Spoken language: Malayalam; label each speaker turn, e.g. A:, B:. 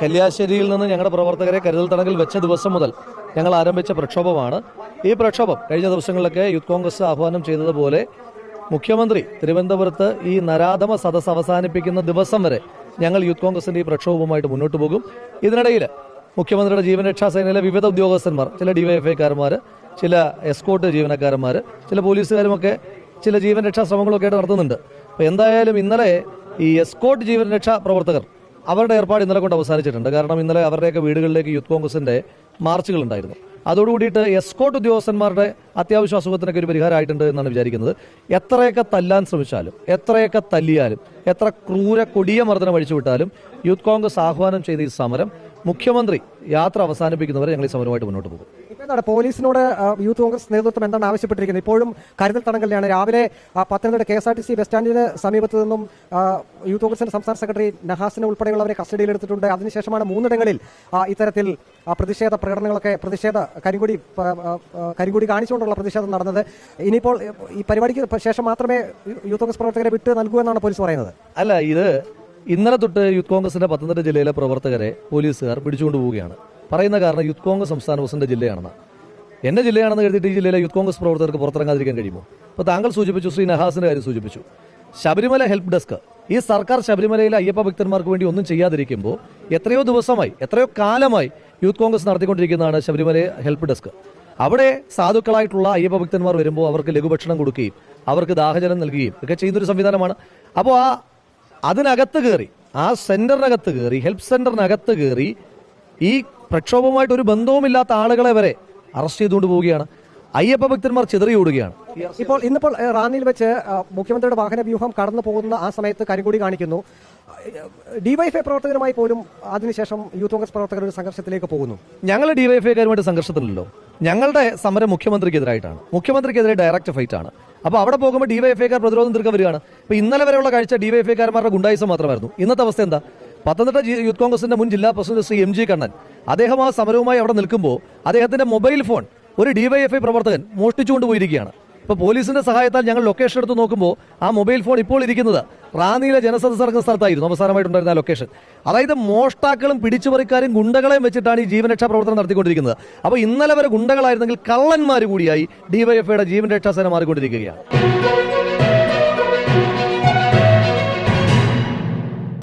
A: കല്യാശ്ശേരിയിൽ നിന്ന് ഞങ്ങളുടെ പ്രവർത്തകരെ കരുതൽ തടങ്കിൽ വെച്ച ദിവസം മുതൽ ഞങ്ങൾ ആരംഭിച്ച പ്രക്ഷോഭമാണ്. ഈ പ്രക്ഷോഭം കഴിഞ്ഞ ദിവസങ്ങളിലൊക്കെ യൂത്ത് കോൺഗ്രസ് ആഹ്വാനം ചെയ്തതുപോലെ മുഖ്യമന്ത്രി തിരുവനന്തപുരത്ത് ഈ നരാധമ സദസ് അവസാനിപ്പിക്കുന്ന ദിവസം വരെ ഞങ്ങൾ യൂത്ത് കോൺഗ്രസിന്റെ ഈ പ്രക്ഷോഭവുമായിട്ട് മുന്നോട്ട് പോകും. ഇതിനിടയിൽ മുഖ്യമന്ത്രിയുടെ ജീവനരക്ഷാ സേനയിലെ വിവിധ ഉദ്യോഗസ്ഥന്മാർ ചില ഡിവൈഎഫ്ഐക്കാരന്മാർ ചില എസ്കോട്ട് ജീവനക്കാരന്മാർ ചില പോലീസുകാരുമൊക്കെ ചില ജീവൻ രക്ഷാ ശ്രമങ്ങളൊക്കെ ആയിട്ട് നടത്തുന്നുണ്ട്. അപ്പോൾ എന്തായാലും ഇന്നലെ ഈ എസ്കോട്ട് ജീവൻ രക്ഷാ പ്രവർത്തകർ അവരുടെ ഏർപ്പാട് ഇന്നലെ കൊണ്ട് അവസാനിച്ചിട്ടുണ്ട്. കാരണം ഇന്നലെ അവരുടെയൊക്കെ വീടുകളിലേക്ക് യൂത്ത് കോൺഗ്രസിന്റെ മാർച്ചുകൾ ഉണ്ടായിരുന്നു. അതോടുകൂടിയിട്ട് എസ്കോട്ട് ഉദ്യോഗസ്ഥന്മാരുടെ അത്യാവശ്യ അസുഖത്തിനൊക്കെ ഒരു പരിഹാരമായിട്ടുണ്ട് എന്നാണ് വിചാരിക്കുന്നത്. എത്രയൊക്കെ തല്ലാൻ ശ്രമിച്ചാലും എത്രയൊക്കെ തല്ലിയാലും എത്ര ക്രൂര കൊടിയ മർദ്ദനം അഴിച്ചുവിട്ടാലും യൂത്ത് കോൺഗ്രസ് ആഹ്വാനം ചെയ്ത ഈ സമരം മുഖ്യമന്ത്രി യാത്ര അവസാനിപ്പിക്കുന്നവരെ ഞങ്ങൾ ഈ സമരമായിട്ട് മുന്നോട്ട് പോകും.
B: എന്താണ് പോലീസിനോട് യൂത്ത് കോൺഗ്രസ് നേതൃത്വം എന്താണ് ആവശ്യപ്പെട്ടിരിക്കുന്നത്? ഇപ്പോഴും കരുതൽ തടങ്കലിലാണ് രാവിലെ Pathanamthitta K S R T C bus സ്റ്റാൻഡിന് സമീപത്ത് നിന്നും യൂത്ത് കോൺഗ്രസിന്റെ സംസ്ഥാന സെക്രട്ടറി നഹാസിനെ ഉൾപ്പെടെയുള്ളവരെ കസ്റ്റഡിയിലെടുത്തിട്ടുണ്ട്. അതിനുശേഷമാണ് മൂന്നിടങ്ങളിൽ ഇത്തരത്തിൽ പ്രതിഷേധ പ്രകടനങ്ങളൊക്കെ പ്രതിഷേധ കരിങ്കുടി കരിങ്കുടി കാണിച്ചുകൊണ്ടുള്ള പ്രതിഷേധം നടന്നത്. ഇനിയിപ്പോൾ ഈ പരിപാടിക്ക് ശേഷം മാത്രമേ യൂത്ത് കോൺഗ്രസ് പ്രവർത്തകരെ വിട്ട് നൽകൂ എന്നാണ് പോലീസ് പറയുന്നത്.
A: അല്ല ഇത് ഇന്നലെ തൊട്ട് യൂത്ത് കോൺഗ്രസിന്റെ പത്തനംതിട്ട ജില്ലയിലെ പ്രവർത്തകരെ പോലീസുകാർ പിടിച്ചുകൊണ്ട് പോവുകയാണ് പറയുന്ന കാരണം യൂത്ത് കോൺഗ്രസ് സംസ്ഥാന പ്രസിഡന്റ് ജില്ലയാണെന്ന് എന്റെ ജില്ലയാണെന്ന് കരുതിയിട്ട് ഈ ജില്ലയിലെ യൂത്ത് കോൺഗ്രസ് പ്രവർത്തകർക്ക് പുറത്തിറങ്ങാതിരിക്കാൻ കഴിയുമോ? ഇപ്പോൾ താങ്കൾ സൂചിപ്പിച്ചു ശ്രീ നഹാസിന്റെ കാര്യം സൂചിപ്പിച്ചു. Sabarimala help desk. ഈ സർക്കാർ ശബരിമലയിലെ അയ്യപ്പ ഭക്തന്മാർക്ക് വേണ്ടി ഒന്നും ചെയ്യാതിരിക്കുമ്പോൾ എത്രയോ ദിവസമായി എത്രയോ കാലമായി യൂത്ത് കോൺഗ്രസ് നടത്തിക്കൊണ്ടിരിക്കുന്നതാണ് ശബരിമല ഹെൽപ്പ് ഡെസ്ക്. അവിടെ സാധുക്കളായിട്ടുള്ള അയ്യപ്പ ഭക്തന്മാർ വരുമ്പോൾ അവർക്ക് ലഘുഭക്ഷണം കൊടുക്കുകയും അവർക്ക് ദാഹജലം നൽകുകയും ഒക്കെ ചെയ്യുന്നൊരു സംവിധാനമാണ്. അപ്പോൾ ആ അതിനകത്ത് കയറി ആ സെന്ററിനകത്ത് കയറി ഹെൽപ്പ് സെന്ററിനകത്ത് കയറി ഈ പ്രക്ഷോഭവുമായിട്ട് ഒരു ബന്ധവുമില്ലാത്ത ആളുകളെ വരെ അറസ്റ്റ് ചെയ്തുകൊണ്ട് പോവുകയാണ്. അയ്യപ്പ ഭക്തന്മാർ ചിതറിയോടുകയാണ്.
B: ഇപ്പോൾ ഇന്നിപ്പോൾ റാന്നിയിൽ വെച്ച് മുഖ്യമന്ത്രിയുടെ വാഹന വ്യൂഹം കടന്നു പോകുന്ന ആ സമയത്ത് കരിങ്കൂടി കാണിക്കുന്നു. ഡിവൈഎഫ്ഐ പ്രവർത്തകരുമായി പോലും അതിനുശേഷം യൂത്ത് കോൺഗ്രസ് പ്രവർത്തകർ ഒരു സംഘർഷത്തിലേക്ക് പോകുന്നു.
A: ഞങ്ങൾ ഡിവൈഎഫ്ഐക്കാരുമായിട്ട് സംഘർഷത്തിലല്ലോ. ഞങ്ങളുടെ സമരം മുഖ്യമന്ത്രിക്കെതിരായിട്ടാണ്. മുഖ്യമന്ത്രിക്കെതിരെ ഡയറക്റ്റ് ഫൈറ്റ് ആണ്. അപ്പോൾ അവിടെ പോകുമ്പോൾ ഡിവൈഎഫ്ഐക്കാർ പ്രതിരോധം തീർക്കാൻ വരികയാണ്. ഇപ്പോൾ ഇന്നലെ വരെയുള്ള കാഴ്ച ഡിവൈഎഫ്ഐക്കാരന്മാരുടെ ഗുണ്ടായിസം മാത്രമായിരുന്നു. ഇന്നത്തെ അവസ്ഥ എന്താ? പത്തനംതിട്ട യൂത്ത് കോൺഗ്രസിന്റെ മുൻ ജില്ലാ president Shri M G Kannan. അദ്ദേഹം ആ സമരവുമായി അവിടെ നിൽക്കുമ്പോൾ അദ്ദേഹത്തിന്റെ മൊബൈൽ ഫോൺ ഒരു ഡിവൈഎഫ്ഐ പ്രവർത്തകൻ മോഷ്ടിച്ചുകൊണ്ട് പോയിരിക്കുകയാണ്. ഇപ്പൊ പോലീസിന്റെ സഹായത്താൽ ഞങ്ങൾ ലൊക്കേഷൻ എടുത്ത് നോക്കുമ്പോൾ ആ മൊബൈൽ ഫോൺ ഇപ്പോൾ ഇരിക്കുന്നത് റാന്നിയിലെ ജനസദസ് നടക്കുന്ന സ്ഥലത്തായിരുന്നു. അവസാനമായിട്ടുണ്ടായിരുന്ന ലൊക്കേഷൻ അതായത് മോഷ്ടാക്കളും പിടിച്ചുപറിക്കാരും ഗുണ്ടകളെയും വെച്ചിട്ടാണ് ഈ ജീവനരക്ഷാ പ്രവർത്തനം നടത്തിക്കൊണ്ടിരിക്കുന്നത്. അപ്പോൾ ഇന്നലെ വരെ ഗുണ്ടകളായിരുന്നെങ്കിൽ കള്ളന്മാർ കൂടിയായി ഡിവൈഎഫ്ഐയുടെ ജീവൻ രക്ഷാ സേന മാറിക്കൊണ്ടിരിക്കുകയാണ്.